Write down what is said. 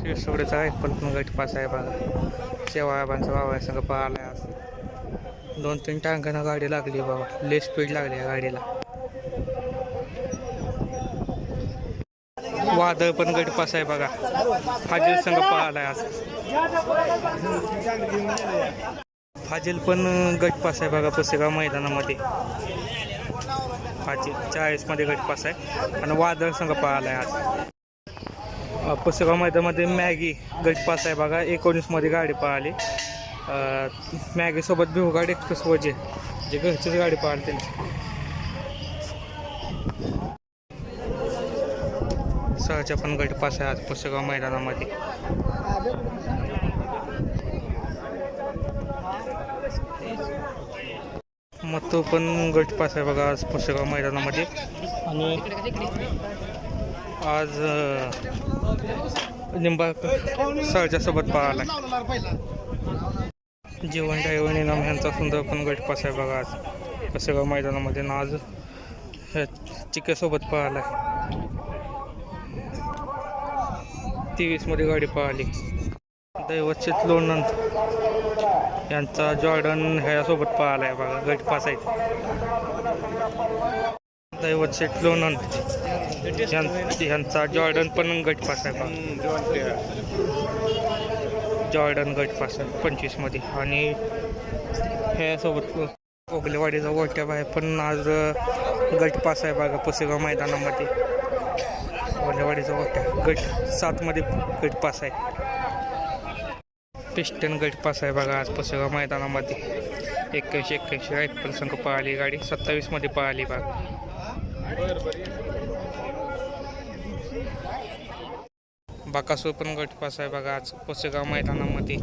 शिरसोडचा आहे पण पण गट पास आहे बघा शेवाळाबांचा वावा संघ पळाला असं दोन तीन टांगांना गाडी लागली बाबा. ले स्पीड लागली आहे गाडीला. वादळ पण गट पास आहे बघा. फाजील संघ आहे असं फाजील पण गट पास आहे बघा पुसेगाव मैदानामध्ये. फाजील चाळीसमध्ये गट पास आहे आणि वादळ संघ पळालाय आज पुसेगाव मैदानामध्ये मॅगी गजपास आहे बघा एकोणीसमध्ये गाडी पळाली. मॅगीसोबत भिवगाड एक्सप्रेस वजे जे घरचीच गाडी पळाली त्यांची. सहजा पण गटपास आहे आज पुसेगाव मैदानामध्ये. मग तो पण गटपास आहे बघा आज पुसेगाव मैदानामध्ये. आणि आज लिंबा सहजासोबत पळाला जीवन डायवन इनाम ह्यांचा सुंदर पण गटपास आहे बघा आज. कसं मैदानामध्ये ना आज ह्या चिक्यासोबत पळाला तेवीसमध्ये गाडी पळाली दैवचित लोणंद यांचा जॉर्डन ह्यासोबत पळाला आहे बघा गट पास आहे. दैवत शेठ लोणंद यांचा जॉर्डन पण गट पास आहे जॉर्डन गट पास आहे पंचवीसमध्ये. आणि ह्यासोबत ओगलेवाडीचा गोट्या आहे पण आज गट पास आहे बघा पुसेगाव मैदानामध्ये. ओगलेवाडीचा गोट्या. गट सातमध्ये गट पास आहे पिस्टन गट पास आहे बघा आज पुसेगाव मैदानामध्ये. एक्क्याऐंशी एक्क्याऐंशी रायफल संघ पाहिली गाडी. सत्तावीसमध्ये पळाली बाग. बाकासूर पण गट पास आहे बघा. आज पोसेगाव मैदानामध्ये.